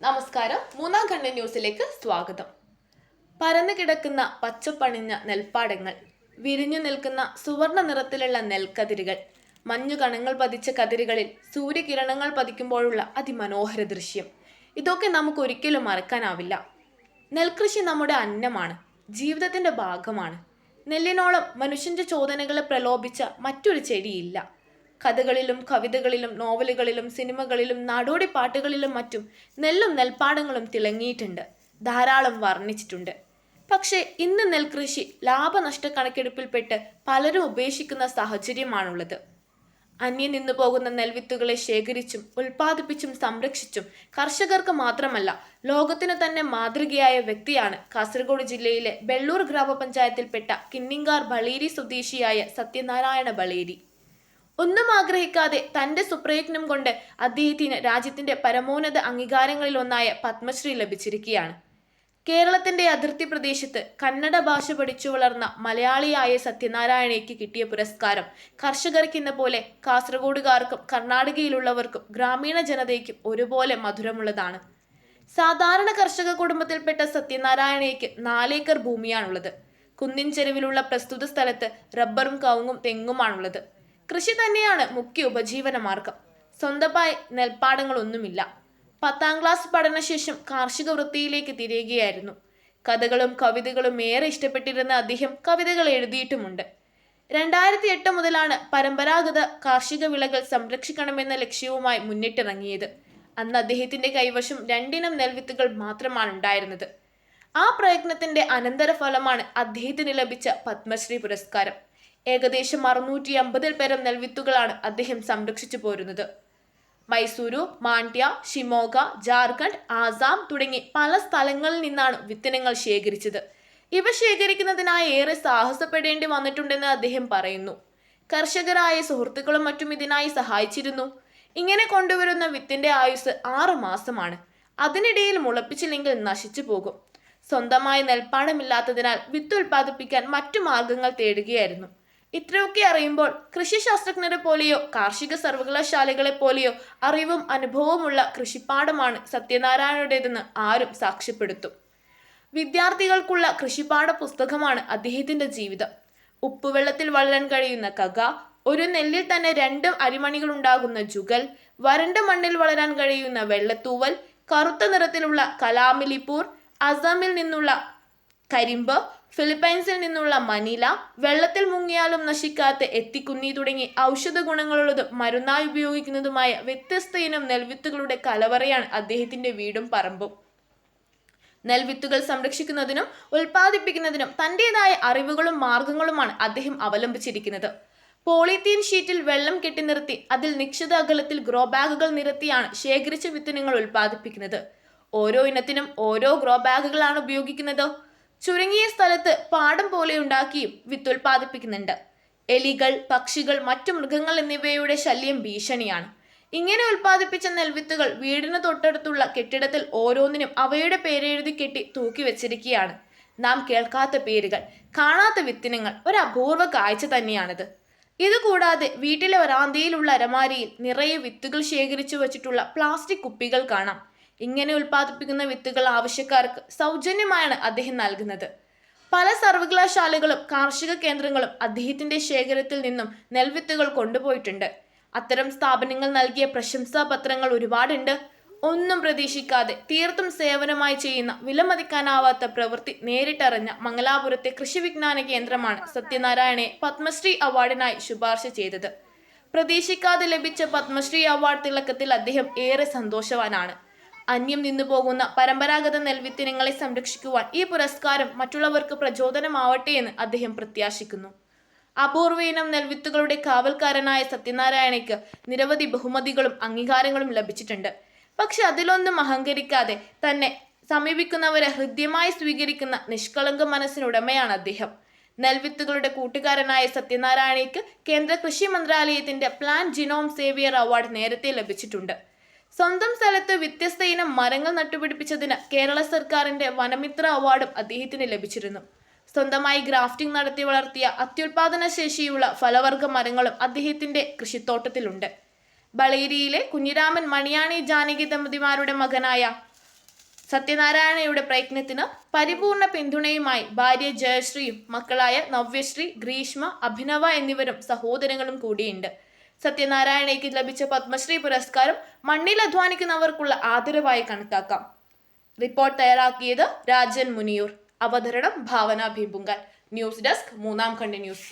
നമസ്കാരം. മൂന്നാം ഖണ്ഡ ന്യൂസിലേക്ക് സ്വാഗതം. പരന്നു കിടക്കുന്ന പച്ചപ്പണിഞ്ഞ നെൽപ്പാടങ്ങൾ വിരിഞ്ഞു നിൽക്കുന്ന സുവർണ നിറത്തിലുള്ള നെൽക്കതിരുകൾ മഞ്ഞു കണങ്ങൾ പതിച്ച കതിരുകളിൽ സൂര്യകിരണങ്ങൾ പതിക്കുമ്പോഴുള്ള അതിമനോഹര ദൃശ്യം. ഇതൊക്കെ നമുക്ക് ഒരിക്കലും മറക്കാനാവില്ല. നെൽകൃഷി നമ്മുടെ അന്നമാണ് ജീവിതത്തിന്റെ ഭാഗമാണ്. നെല്ലിനോളം മനുഷ്യന്റെ ചോദനകളെ പ്രലോഭിച്ച മറ്റൊരു ചെടിയില്ല. കഥകളിലും കവിതകളിലും നോവലുകളിലും സിനിമകളിലും നാടോടി പാട്ടുകളിലും മറ്റും നെല്ലും നെൽപ്പാടങ്ങളും തിളങ്ങിയിട്ടുണ്ട്. ധാരാളം വർണിച്ചിട്ടുണ്ട്. പക്ഷേ ഇന്ന് നെൽകൃഷി ലാഭനഷ്ട കണക്കെടുപ്പിൽപ്പെട്ട് പലരും ഉപേക്ഷിക്കുന്ന സാഹചര്യമാണുള്ളത്. അന്യം നിന്നു പോകുന്ന നെൽവിത്തുകളെ ശേഖരിച്ചും ഉൽപ്പാദിപ്പിച്ചും സംരക്ഷിച്ചും കർഷകർക്ക് മാത്രമല്ല ലോകത്തിന് തന്നെ മാതൃകയായ വ്യക്തിയാണ് കാസർഗോഡ് ജില്ലയിലെ ബെള്ളൂർ ഗ്രാമപഞ്ചായത്തിൽപ്പെട്ട കിന്നിങ്കാർ ബളേരി സ്വദേശിയായ സത്യനാരായണ ബളേരി. ഒന്നും ആഗ്രഹിക്കാതെ തന്റെ സുപ്രയത്നം കൊണ്ട് അദ്ദേഹത്തിന് രാജ്യത്തിന്റെ പരമോന്നത അംഗീകാരങ്ങളിൽ ഒന്നായ പത്മശ്രീ ലഭിച്ചിരിക്കുകയാണ്. കേരളത്തിന്റെ അതിർത്തി പ്രദേശത്ത് കന്നഡ ഭാഷ പഠിച്ചു വളർന്ന മലയാളിയായ സത്യനാരായണയ്ക്ക് കിട്ടിയ പുരസ്കാരം കർഷകർക്കെന്ന പോലെ കാസർഗോഡുകാർക്കും കർണാടകയിലുള്ളവർക്കും ഗ്രാമീണ ജനതയ്ക്കും ഒരുപോലെ മധുരമുള്ളതാണ്. സാധാരണ കർഷക കുടുംബത്തിൽപ്പെട്ട സത്യനാരായണയ്ക്ക് നാലേക്കർ ഭൂമിയാണുള്ളത്. കുന്നിൻ ചെരുവിലുള്ള പ്രസ്തുത സ്ഥലത്ത് റബ്ബറും കവുങ്ങും തെങ്ങുമാണുള്ളത്. കൃഷി തന്നെയാണ് മുഖ്യ ഉപജീവന മാർഗം. സ്വന്തമായി നെൽപ്പാടങ്ങളൊന്നുമില്ല. പത്താം ക്ലാസ് പഠനശേഷം കാർഷിക വൃത്തിയിലേക്ക് തിരിയുകയായിരുന്നു. കഥകളും കവിതകളും ഏറെ ഇഷ്ടപ്പെട്ടിരുന്ന അദ്ദേഹം കവിതകൾ എഴുതിയിട്ടുമുണ്ട്. രണ്ടായിരത്തി എട്ട് മുതലാണ് പരമ്പരാഗത കാർഷിക വിളകൾ സംരക്ഷിക്കണമെന്ന ലക്ഷ്യവുമായി മുന്നിട്ടിറങ്ങിയത്. അന്ന് അദ്ദേഹത്തിന്റെ കൈവശം രണ്ടിനം നെൽവിത്തുകൾ മാത്രമാണ് ഉണ്ടായിരുന്നത്. ആ പ്രയത്നത്തിന്റെ അനന്തരഫലമാണ് അദ്ദേഹത്തിന് ലഭിച്ച പത്മശ്രീ പുരസ്കാരം. ഏകദേശം അറുന്നൂറ്റി അമ്പതിൽ പേരം നെൽവിത്തുകളാണ് അദ്ദേഹം സംരക്ഷിച്ചു പോരുന്നത്. മൈസൂരു മാണ്ഡ്യ ഷിമോഗ ജാർഖണ്ഡ് ആസാം തുടങ്ങി പല സ്ഥലങ്ങളിൽ നിന്നാണ് വിത്തനങ്ങൾ ശേഖരിച്ചത്. ഇവ ശേഖരിക്കുന്നതിനായി ഏറെ സാഹസപ്പെടേണ്ടി വന്നിട്ടുണ്ടെന്ന് അദ്ദേഹം പറയുന്നു. കർഷകരായ സുഹൃത്തുക്കളും മറ്റും ഇതിനായി സഹായിച്ചിരുന്നു. ഇങ്ങനെ കൊണ്ടുവരുന്ന വിത്തിന്റെ ആയുസ് ആറു മാസമാണ്. അതിനിടയിൽ മുളപ്പിച്ചില്ലെങ്കിൽ നശിച്ചു പോകും. സ്വന്തമായി നെൽപ്പാടമില്ലാത്തതിനാൽ വിത്ത് ഉൽപ്പാദിപ്പിക്കാൻ മറ്റു മാർഗങ്ങൾ തേടുകയായിരുന്നു. ഇത്രയൊക്കെ അറിയുമ്പോൾ കൃഷി ശാസ്ത്രജ്ഞരെ പോലെയോ കാർഷിക സർവകലാശാലകളെ പോലെയോ അറിവും അനുഭവവുമുള്ള കൃഷിപ്പാടമാണ് സത്യനാരായണയുടേതെന്ന് ആരും സാക്ഷ്യപ്പെടുത്തും. വിദ്യാർത്ഥികൾക്കുള്ള കൃഷിപ്പാഠ പുസ്തകമാണ് അദ്ദേഹത്തിന്റെ ജീവിതം. ഉപ്പുവെള്ളത്തിൽ വളരാൻ കഴിയുന്ന കക ഒരു നെല്ലിൽ തന്നെ രണ്ട് അരിമണികൾ ഉണ്ടാകുന്ന ജുഗൽ വരണ്ട മണ്ണിൽ വളരാൻ കഴിയുന്ന വെള്ളത്തൂവൽ കറുത്ത നിറത്തിലുള്ള കലാമിലിപ്പൂർ അസമിൽ നിന്നുള്ള കരിമ്പ് ഫിലിപ്പൈൻസിൽ നിന്നുള്ള മനില വെള്ളത്തിൽ മുങ്ങിയാലും നശിക്കാത്ത എത്തിക്കുന്നി തുടങ്ങി ഔഷധ ഗുണങ്ങളുള്ളതും മരുന്നായി ഉപയോഗിക്കുന്നതുമായ വ്യത്യസ്ത ഇനം നെൽവിത്തുകളുടെ കലവറയാണ് അദ്ദേഹത്തിന്റെ വീടും പറമ്പും. നെൽവിത്തുകൾ സംരക്ഷിക്കുന്നതിനും ഉൽപ്പാദിപ്പിക്കുന്നതിനും തന്റേതായ അറിവുകളും മാർഗങ്ങളുമാണ് അദ്ദേഹം അവലംബിച്ചിരിക്കുന്നത്. പോളിത്തീൻ ഷീറ്റിൽ വെള്ളം കെട്ടി നിർത്തി അതിൽ നിശ്ചിത അകലത്തിൽ ഗ്രോ ബാഗുകൾ നിരത്തിയാണ് ശേഖരിച്ച വിത്തിനങ്ങൾ ഉൽപ്പാദിപ്പിക്കുന്നത്. ഓരോ ഇനത്തിനും ഓരോ ഗ്രോ ബാഗുകളാണ് ഉപയോഗിക്കുന്നത്. ചുരുങ്ങിയ സ്ഥലത്ത് പാടം പോലെ ഉണ്ടാക്കിയും വിത്തുൽപാദിപ്പിക്കുന്നുണ്ട് എലികൾ പക്ഷികൾ മറ്റു മൃഗങ്ങൾ എന്നിവയുടെ ശല്യം ഭീഷണിയാണ്. ഇങ്ങനെ ഉൽപ്പാദിപ്പിച്ച നെൽവിത്തുകൾ വീടിന് തൊട്ടടുത്തുള്ള കെട്ടിടത്തിൽ ഓരോന്നിനും അവയുടെ പേരെഴുതി കെട്ടി തൂക്കി വെച്ചിരിക്കുകയാണ്. നാം കേൾക്കാത്ത പേരുകൾ കാണാത്ത വിത്തിനങ്ങൾ ഒരു അപൂർവ കാഴ്ച തന്നെയാണിത്. ഇതുകൂടാതെ വീട്ടിലെ വരാന്തയിലുള്ള അരമാരിയിൽ നിറയെ വിത്തുകൾ ശേഖരിച്ചു വച്ചിട്ടുള്ള പ്ലാസ്റ്റിക് കുപ്പികൾ കാണാം. ഇങ്ങനെ ഉൽപ്പാദിപ്പിക്കുന്ന വിത്തുകൾ ആവശ്യക്കാർക്ക് സൗജന്യമായാണ് അദ്ദേഹം നൽകുന്നത്. പല സർവകലാശാലകളും കാർഷിക കേന്ദ്രങ്ങളും അദ്ദേഹത്തിന്റെ ശേഖരത്തിൽ നിന്നും നെൽവിത്തുകൾ കൊണ്ടുപോയിട്ടുണ്ട്. അത്തരം സ്ഥാപനങ്ങൾ നൽകിയ പ്രശംസാ പത്രങ്ങൾ ഒരുപാടുണ്ട്. ഒന്നും പ്രതീക്ഷിക്കാതെ തീർത്തും സേവനമായി ചെയ്യുന്ന വിലമതിക്കാനാവാത്ത പ്രവൃത്തി നേരിട്ടറിഞ്ഞ മംഗലാപുരത്തെ കൃഷി വിജ്ഞാന കേന്ദ്രമാണ് സത്യനാരായണയെ പത്മശ്രീ അവാർഡിനായി ശുപാർശ ചെയ്തത്. പ്രതീക്ഷിക്കാതെ ലഭിച്ച പത്മശ്രീ അവാർഡ് തിളക്കത്തിൽ അദ്ദേഹം ഏറെ സന്തോഷവാനാണ്. അന്യം നിന്നു പോകുന്ന പരമ്പരാഗത നെൽവിത്തിനങ്ങളെ സംരക്ഷിക്കുവാൻ ഈ പുരസ്കാരം മറ്റുള്ളവർക്ക് പ്രചോദനമാവട്ടെ എന്ന് അദ്ദേഹം പ്രത്യാശിക്കുന്നു. അപൂർവ ഇനം നെൽവിത്തുകളുടെ കാവൽക്കാരനായ സത്യനാരായണയ്ക്ക് നിരവധി ബഹുമതികളും അംഗീകാരങ്ങളും ലഭിച്ചിട്ടുണ്ട്. പക്ഷെ അതിലൊന്നും അഹങ്കരിക്കാതെ തന്നെ സമീപിക്കുന്നവരെ ഹൃദ്യമായി സ്വീകരിക്കുന്ന നിഷ്കളങ്ക മനസ്സിനുടമയാണ് അദ്ദേഹം. നെൽവിത്തുകളുടെ കൂട്ടുകാരനായ സത്യനാരായണയ്ക്ക് കേന്ദ്ര കൃഷി മന്ത്രാലയത്തിന്റെ പ്ലാൻ ജിനോം സേവിയർ അവാർഡ് നേരത്തെ ലഭിച്ചിട്ടുണ്ട്. സ്വന്തം സ്ഥലത്ത് വ്യത്യസ്ത ഇനം മരങ്ങൾ നട്ടുപിടിപ്പിച്ചതിന് കേരള സർക്കാരിന്റെ വനമിത്ര അവാർഡും അദ്ദേഹത്തിന് ലഭിച്ചിരുന്നു. സ്വന്തമായി ഗ്രാഫ്റ്റിംഗ് നടത്തി വളർത്തിയ അത്യുൽപാദന ശേഷിയുള്ള ഫലവർഗ മരങ്ങളും അദ്ദേഹത്തിന്റെ കൃഷിത്തോട്ടത്തിലുണ്ട്. ബളേരിയിലെ കുഞ്ഞിരാമൻ മണിയാണി ജാനകി ദമ്പതിമാരുടെ മകനായ സത്യനാരായണയുടെ പ്രയത്നത്തിന് പരിപൂർണ പിന്തുണയുമായി ഭാര്യ ജയശ്രീയും മക്കളായ നവ്യശ്രീ ഗ്രീഷ്മ അഭിനവ എന്നിവരും സഹോദരങ്ങളും കൂടിയുണ്ട്. സത്യനാരായണയ്ക്ക് ലഭിച്ച പത്മശ്രീ പുരസ്കാരം മണ്ണിൽ അധ്വാനിക്കുന്നവർക്കുള്ള ആദരവായി കണക്കാക്കാം. റിപ്പോർട്ട് തയ്യാറാക്കിയത് രാജൻ മുനിയൂർ. അവതരണം ഭാവന ഭീപുങ്കൽ ന്യൂസ് ഡെസ്ക് മൂന്നാം കണ്ടി ന്യൂസ്.